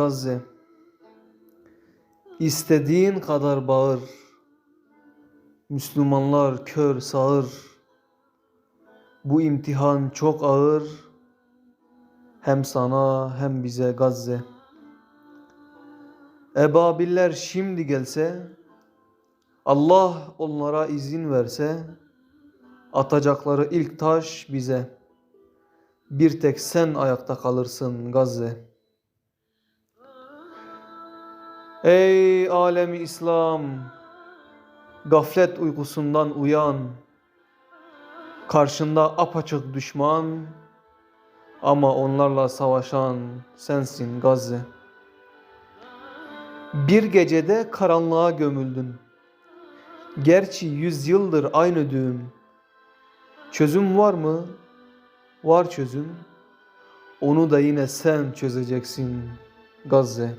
Gazze. İstediğin kadar bağır. Müslümanlar kör sağır. Bu imtihan çok ağır. Hem sana hem bize Gazze. Ebabiller şimdi gelse, Allah onlara izin verse, atacakları ilk taş bize. Bir tek sen ayakta kalırsın Gazze. Ey alemi İslam, gaflet uykusundan uyan. Karşında apaçık düşman ama onlarla savaşan sensin Gazze. Bir gecede karanlığa gömüldün. Gerçi yüz yıldır aynı düğüm. Çözüm var mı? Var çözüm. Onu da yine sen çözeceksin Gazze.